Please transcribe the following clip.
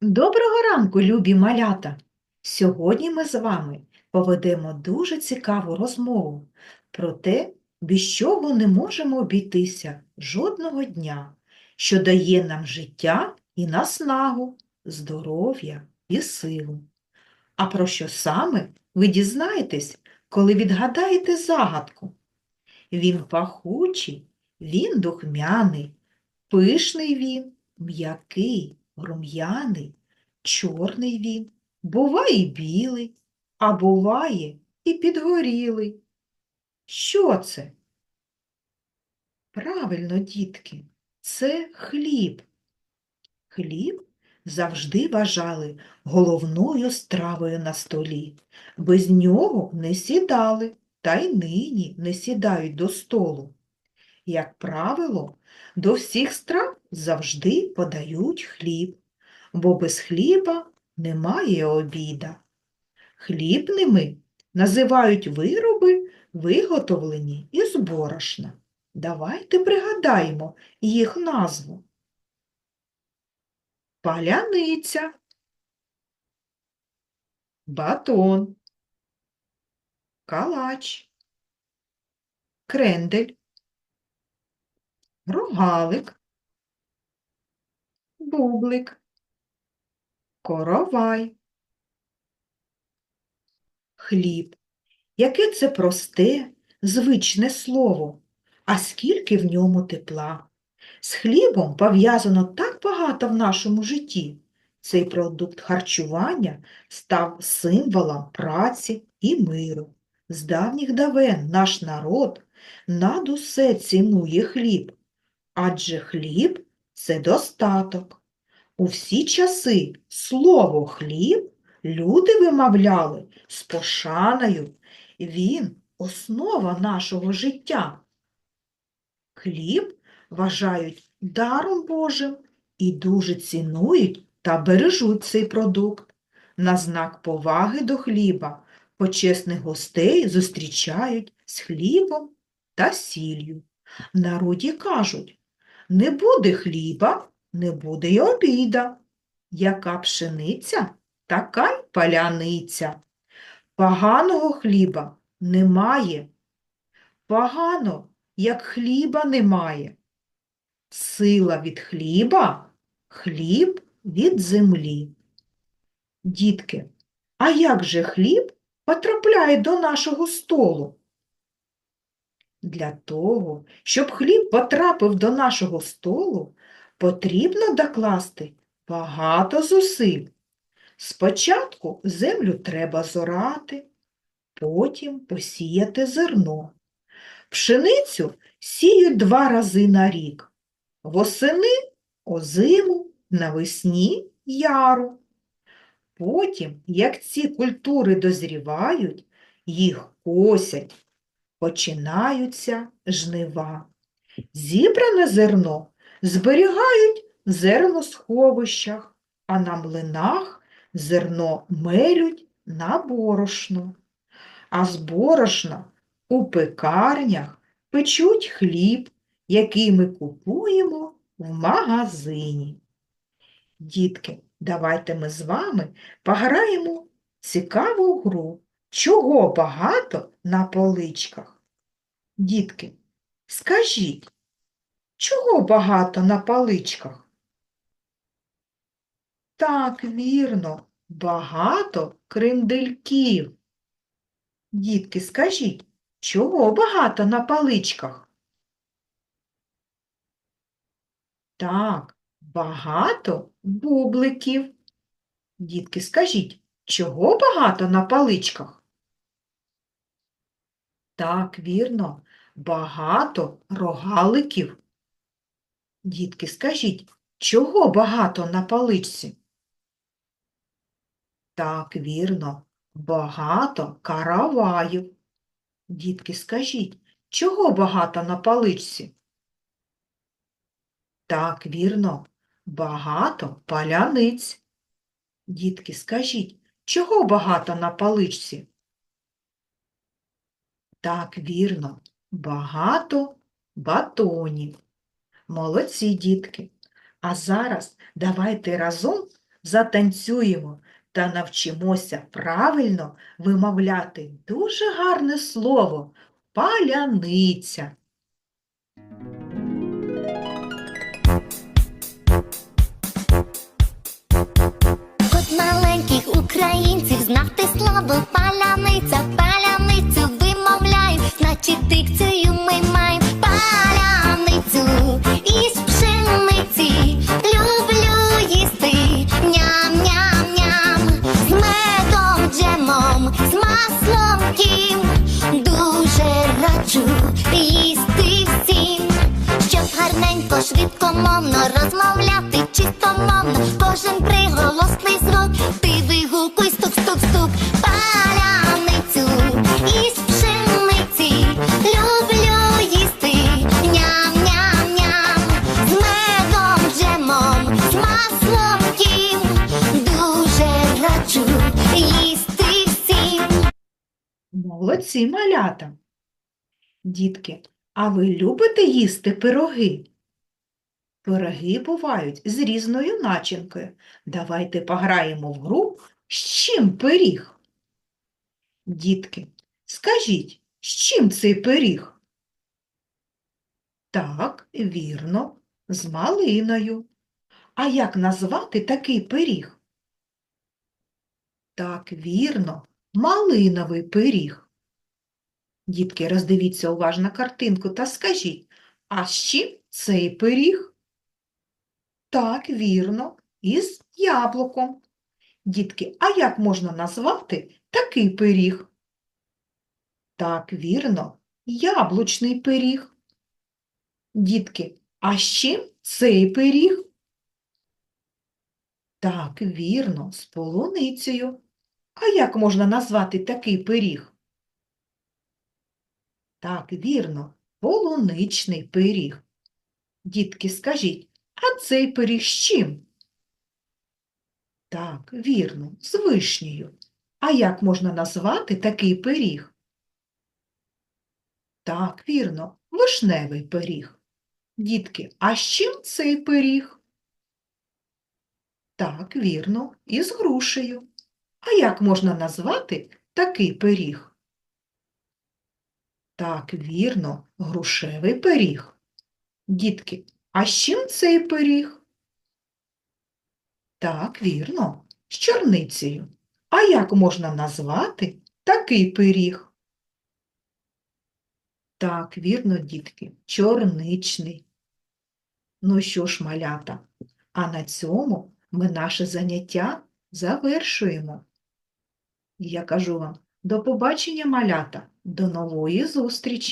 Доброго ранку, любі малята! Сьогодні ми з вами поведемо дуже цікаву розмову про те, без чого не можемо обійтися жодного дня, що дає нам життя і наснагу, здоров'я і силу. А про що саме ви дізнаєтесь, коли відгадаєте загадку? Він пахучий, він духмяний, пишний він, м'який, рум'яний, чорний він, буває білий, а буває і підгорілий. Що це? Правильно, дітки, це хліб. Хліб завжди вважали головною стравою на столі. Без нього не сідали, та й нині не сідають до столу. Як правило, до всіх страв завжди подають хліб, бо без хліба немає обіда. Хлібними називають вироби, виготовлені із борошна. Давайте пригадаємо їх назву. Паляниця, батон, калач, крендель, рогалик, бублик, коровай, хліб. Яке це просте, звичне слово, а скільки в ньому тепла. З хлібом пов'язано так багато в нашому житті. Цей продукт харчування став символом праці і миру. З давніх давен наш народ над усе цінує хліб, адже хліб це достаток. У всі часи слово хліб люди вимовляли з пошаною. Він основа нашого життя. Хліб вважають даром Божим і дуже цінують та бережуть цей продукт. На знак поваги до хліба почесних гостей зустрічають з хлібом та сіллю. Народі кажуть, не буде хліба, не буде й обіда. Яка пшениця, така й паляниця. Поганого хліба немає. Погано, як хліба немає. Сила від хліба, хліб від землі. Дітки, а як же хліб потрапляє до нашого столу? Для того, щоб хліб потрапив до нашого столу, потрібно докласти багато зусиль. Спочатку землю треба зорати, потім посіяти зерно. Пшеницю сіють два рази на рік. Восени озиму, навесні яру. Потім, як ці культури дозрівають, їх косять, починаються жнива. Зібране зерно зберігають в зерносховищах, а на млинах зерно мелють на борошно. А з борошна у пекарнях печуть хліб, який ми купуємо в магазині. Дітки, давайте ми з вами пограємо цікаву гру. Чого багато на поличках? Дітки, скажіть, чого багато на поличках? Так, вірно, багато крендельків. Дітки, скажіть, чого багато на паличках? Так, багато бубликів. Дітки, скажіть, чого багато на паличках? Так, вірно, багато рогаликів. Дітки, скажіть, чого багато на паличці? Так, вірно, багато караваїв. Дітки, скажіть, чого багато на паличці? Так, вірно, багато паляниць. Дітки, скажіть, чого багато на паличці? Так, вірно, багато батонів. Молодці, дітки. А зараз давайте разом затанцюємо та навчимося правильно вимовляти дуже гарне слово паляниця. Маленьких українців. Знати слово паляниця, Молодці малята. Дітки, а ви любите їсти пироги? Пироги бувають з різною начинкою. Давайте пограємо в гру «З чим пиріг? Дітки, скажіть, з чим цей пиріг? Так, вірно, з малиною. А як назвати такий пиріг? Так, вірно, малиновий пиріг. Дітки, роздивіться уважно картинку та скажіть, а з чим цей пиріг? Так, вірно, із яблуком. Дітки, а як можна назвати такий пиріг? Так, вірно, яблучний пиріг. Дітки, а з чим цей пиріг? Так, вірно, з полуницею. А як можна назвати такий пиріг? Так, вірно, полуничний пиріг. Дітки, скажіть, а цей пиріг з чим? Так, вірно, з вишнею. А як можна назвати такий пиріг? Так, вірно, вишневий пиріг. Дітки, а з чим цей пиріг? Так, вірно, із грушею. А як можна назвати такий пиріг? Так, вірно, грушевий пиріг. Дітки, а з чим цей пиріг? Так, вірно, з чорницею. А як можна назвати такий пиріг? Так, вірно, дітки, чорничний. Ну що ж, малята, а на цьому ми наше заняття завершуємо. Я кажу вам, до побачення, малята, до нової зустрічі!